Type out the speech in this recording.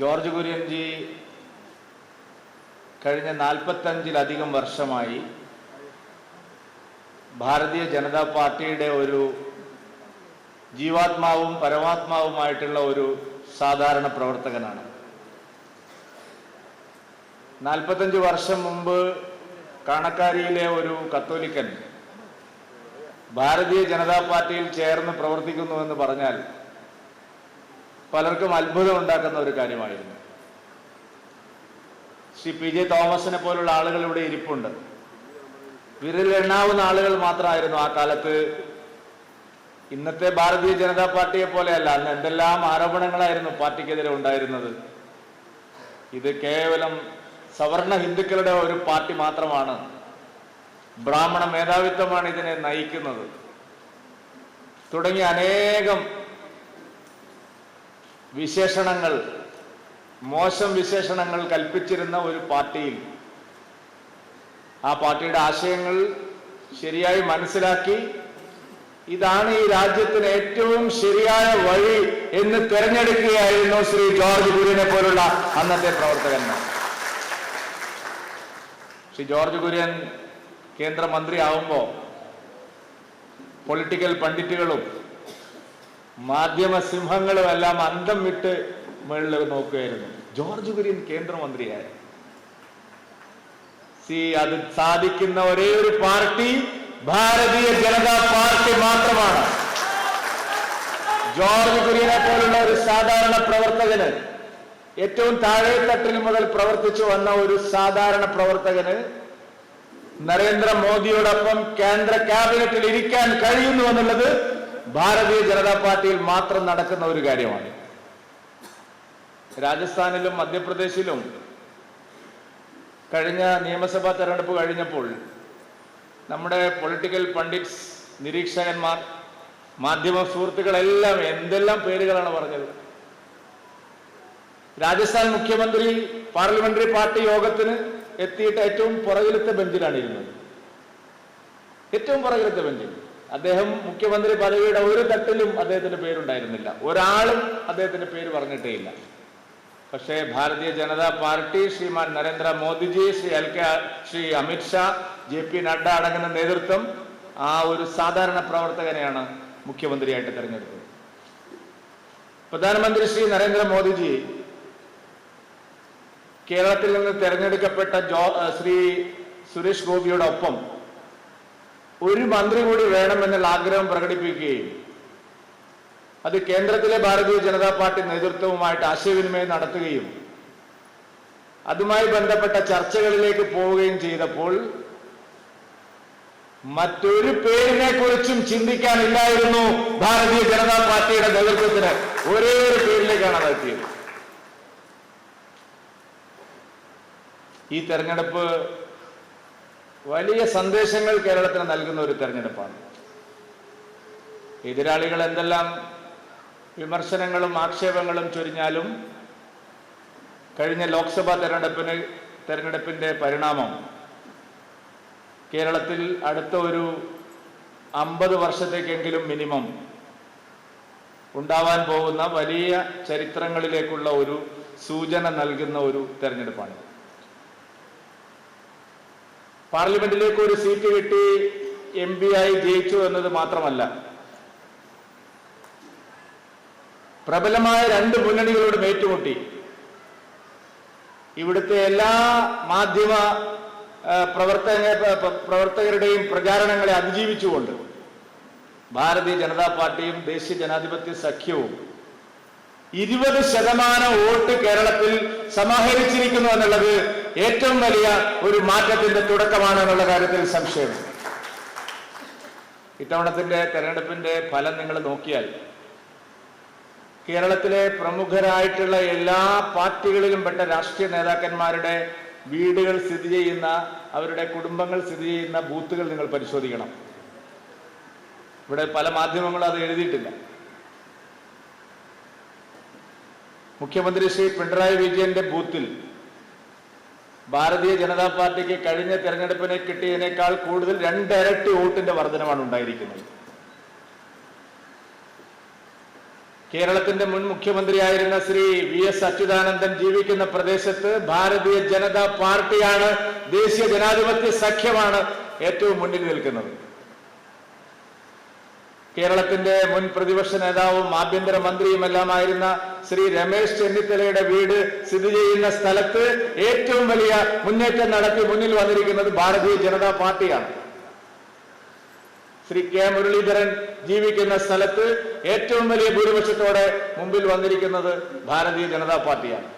George കുര്യൻജി കഴിഞ്ഞ നാൽപ്പത്തഞ്ചിലധികം വർഷമായി ഭാരതീയ ജനതാ പാർട്ടിയുടെ ഒരു ജീവാത്മാവും പരമാത്മാവുമായിട്ടുള്ള ഒരു സാധാരണ പ്രവർത്തകനാണ്. നാൽപ്പത്തഞ്ച് വർഷം മുമ്പ് കാണക്കാരിയിലെ ഒരു കത്തോലിക്കൻ ഭാരതീയ ജനതാ പാർട്ടിയിൽ ചേർന്ന് പ്രവർത്തിക്കുന്നുവെന്ന് പറഞ്ഞാൽ പലർക്കും അത്ഭുതം ഉണ്ടാക്കുന്ന ഒരു കാര്യമായിരുന്നു. ശ്രീ പി ജെ തോമസിനെ പോലുള്ള ആളുകൾ ഇവിടെ ഇരിപ്പുണ്ട്. വിരലെണ്ണാവുന്ന ആളുകൾ മാത്രമായിരുന്നു ആ കാലത്ത്. ഇന്നത്തെ ഭാരതീയ ജനതാ പാർട്ടിയെ പോലെയല്ല അന്ന് എന്തെല്ലാം ആരോപണങ്ങളായിരുന്നു പാർട്ടിക്കെതിരെ ഉണ്ടായിരുന്നത്. ഇത് കേവലം സവർണ ഹിന്ദുക്കളുടെ ഒരു പാർട്ടി മാത്രമാണ്. ബ്രാഹ്മണ മേധാവിത്വമാണ് ഇതിനെ നയിക്കുന്നത്. തുടങ്ങി അനേകം വിശേഷണങ്ങൾ മോശം വിശേഷണങ്ങൾ കൽപ്പിച്ചിരുന്ന ഒരു പാർട്ടിയിൽ. ആ പാർട്ടിയുടെ ആശയങ്ങൾ ശരിയായി മനസ്സിലാക്കി ഇതാണ് ഈ രാജ്യത്തിന് ഏറ്റവും ശരിയായ വഴി എന്ന് തിരഞ്ഞെടുക്കുകയായിരുന്നു ശ്രീ ജോർജ് കുര്യനെ പോലുള്ള അന്നത്തെ പ്രവർത്തകന്മാർ. ശ്രീ ജോർജ് കുര്യൻ കേന്ദ്രമന്ത്രിയാവുമ്പോൾ പൊളിറ്റിക്കൽ പണ്ഡിറ്റുകളും മാധ്യമ സിംഹങ്ങളും എല്ലാം അന്തം വിട്ട് മുകളിൽ നോക്കുകയായിരുന്നു. ജോർജ് കുര്യൻ കേന്ദ്രമന്ത്രിയായ സി അത് സാധിക്കുന്ന ഒരേ ഒരു പാർട്ടി ഭാരതീയ ജനതാ പാർട്ടി മാത്രമാണ്. ജോർജ് കുര്യനെ പോലുള്ള ഒരു സാധാരണ പ്രവർത്തകന് ഏറ്റവും താഴെ തട്ടിൽ മുതൽ പ്രവർത്തിച്ചു വന്ന ഒരു സാധാരണ പ്രവർത്തകന് നരേന്ദ്രമോദിയോടൊപ്പം കേന്ദ്ര ക്യാബിനറ്റിൽ ഇരിക്കാൻ കഴിയുന്നു എന്നുള്ളത് ഭാരതീയ ജനതാ പാർട്ടിയിൽ മാത്രം നടക്കുന്ന ഒരു കാര്യമാണ്. രാജസ്ഥാനിലും മധ്യപ്രദേശിലും കഴിഞ്ഞ നിയമസഭാ തെരഞ്ഞെടുപ്പ് കഴിഞ്ഞപ്പോൾ നമ്മുടെ പൊളിറ്റിക്കൽ പണ്ഡിറ്റ്സ് നിരീക്ഷകന്മാർ മാധ്യമ സുഹൃത്തുക്കളെല്ലാം എന്തെല്ലാം പേരുകളാണ് പറഞ്ഞത്? രാജസ്ഥാൻ മുഖ്യമന്ത്രി പാർലമെന്ററി പാർട്ടി യോഗത്തിന് എത്തിയിട്ട് ഏറ്റവും പുറകിലത്തെ ബെഞ്ചിലാണ് ഇരുന്നത് ഏറ്റവും പുറകിലത്തെ ബെഞ്ചിൽ. അദ്ദേഹം മുഖ്യമന്ത്രി പദവിയുടെ ഒരു തട്ടിലും അദ്ദേഹത്തിന്റെ പേരുണ്ടായിരുന്നില്ല. ഒരാളും അദ്ദേഹത്തിന്റെ പേര് പറഞ്ഞിട്ടേ ഇല്ല പക്ഷേ Bharatiya Janata party Shriman Narendra Modiji Shri L K Shri Amit Shah J P Nadda അടങ്ങുന്ന നേതൃത്വം ആ ഒരു സാധാരണ പ്രവർത്തകനെയാണ് മുഖ്യമന്ത്രിയായിട്ട് തെരഞ്ഞെടുത്തത്. പ്രധാനമന്ത്രി ശ്രീ നരേന്ദ്ര മോദിജി കേരളത്തിൽ നിന്ന് തെരഞ്ഞെടുക്കപ്പെട്ട ജോ ശ്രീ സുരേഷ് ഗോപിയോടൊപ്പം ഒരു മന്ത്രി കൂടി വേണമെന്നുള്ള ആഗ്രഹം പ്രകടിപ്പിക്കുകയും അത് കേന്ദ്രത്തിലെ ഭാരതീയ ജനതാ പാർട്ടി നേതൃത്വവുമായിട്ട് ആശയവിനിമയം നടത്തുകയും അതുമായി ബന്ധപ്പെട്ട ചർച്ചകളിലേക്ക് പോവുകയും ചെയ്തപ്പോൾ മറ്റൊരു പേരിനെ കുറിച്ചും ചിന്തിക്കാനില്ലായിരുന്നു ഭാരതീയ ജനതാ പാർട്ടിയുടെ നേതൃത്വത്തിന്. ഒരേ ഒരു പേരിലേക്കാണ് അതെത്തിയത് ഈ തെരഞ്ഞെടുപ്പ് വലിയ സന്ദേശങ്ങൾ കേരളത്തിന് നൽകുന്ന ഒരു തെരഞ്ഞെടുപ്പാണ്. എതിരാളികൾ എന്തെല്ലാം വിമർശനങ്ങളും ആക്ഷേപങ്ങളും ചൊരിഞ്ഞാലും കഴിഞ്ഞ ലോക്സഭാ തെരഞ്ഞെടുപ്പിന് തെരഞ്ഞെടുപ്പിന്റെ പരിണാമം കേരളത്തിൽ അടുത്ത ഒരു അമ്പത് വർഷത്തേക്കെങ്കിലും മിനിമം ഉണ്ടാവാൻ പോകുന്ന വലിയ ചരിത്രങ്ങളിലേക്കുള്ള ഒരു സൂചന നൽകുന്ന ഒരു തെരഞ്ഞെടുപ്പാണ് പാർലമെന്റിലേക്ക് ഒരു സീറ്റ് കിട്ടി എം പി ആയി ജയിച്ചു എന്നത് മാത്രമല്ല. പ്രബലമായ രണ്ട് മുന്നണികളോട് ഏറ്റുമുട്ടി. ഇവിടുത്തെ എല്ലാ മാധ്യമ പ്രവർത്തക പ്രവർത്തകരുടെയും പ്രചാരണങ്ങളെ അതിജീവിച്ചുകൊണ്ട് ഭാരതീയ ജനതാ പാർട്ടിയും ദേശീയ ജനാധിപത്യ സഖ്യവും ഇരുപത് ശതമാനം വോട്ട് കേരളത്തിൽ സമാഹരിച്ചിരിക്കുന്നു എന്നുള്ളത് ഏറ്റവും വലിയ ഒരു മാറ്റത്തിന്റെ തുടക്കമാണ് എന്നുള്ള കാര്യത്തിൽ സംശയം. ഇത്തവണത്തിന്റെ തെരഞ്ഞെടുപ്പിന്റെ ഫലം നിങ്ങൾ നോക്കിയാൽ കേരളത്തിലെ പ്രമുഖരായിട്ടുള്ള എല്ലാ പാർട്ടികളിലും പെട്ട രാഷ്ട്രീയ നേതാക്കന്മാരുടെ വീടുകൾ സ്ഥിതി ചെയ്യുന്ന അവരുടെ കുടുംബങ്ങൾ സ്ഥിതി ചെയ്യുന്ന ബൂത്തുകൾ നിങ്ങൾ പരിശോധിക്കണം. ഇവിടെ പല മാധ്യമങ്ങളും അത് എഴുതിയിട്ടില്ല. മുഖ്യമന്ത്രി ശ്രീ പിണറായി വിജയന്റെ ബൂത്തിൽ ഭാരതീയ ജനതാ പാർട്ടിക്ക് കഴിഞ്ഞ തെരഞ്ഞെടുപ്പിനെ കിട്ടിയതിനേക്കാൾ കൂടുതൽ രണ്ടിരട്ടി വോട്ടിന്റെ വർധനമാണ് ഉണ്ടായിരിക്കുന്നത്. കേരളത്തിന്റെ മുൻ മുഖ്യമന്ത്രിയായിരുന്ന ശ്രീ വി എസ് അച്യുതാനന്ദൻ ജീവിക്കുന്ന പ്രദേശത്ത് ഭാരതീയ ജനതാ പാർട്ടിയാണ് ദേശീയ ജനാധിപത്യ സഖ്യമാണ് ഏറ്റവും മുന്നിൽ നിൽക്കുന്നത്. കേരളത്തിന്റെ മുൻ പ്രതിപക്ഷ നേതാവും ആഭ്യന്തര മന്ത്രിയുമെല്ലാമായിരുന്ന ശ്രീ രമേശ് ചെന്നിത്തലയുടെ വീട് സ്ഥിതി ചെയ്യുന്ന സ്ഥലത്ത് ഏറ്റവും വലിയ മുന്നേറ്റം നടത്തി മുന്നിൽ വന്നിരിക്കുന്നത് ഭാരതീയ ജനതാ പാർട്ടിയാണ്. ശ്രീ കെ മുരളീധരൻ ജീവിക്കുന്ന സ്ഥലത്ത് ഏറ്റവും വലിയ ഭൂരിപക്ഷത്തോടെ മുമ്പിൽ വന്നിരിക്കുന്നത് ഭാരതീയ ജനതാ പാർട്ടിയാണ്.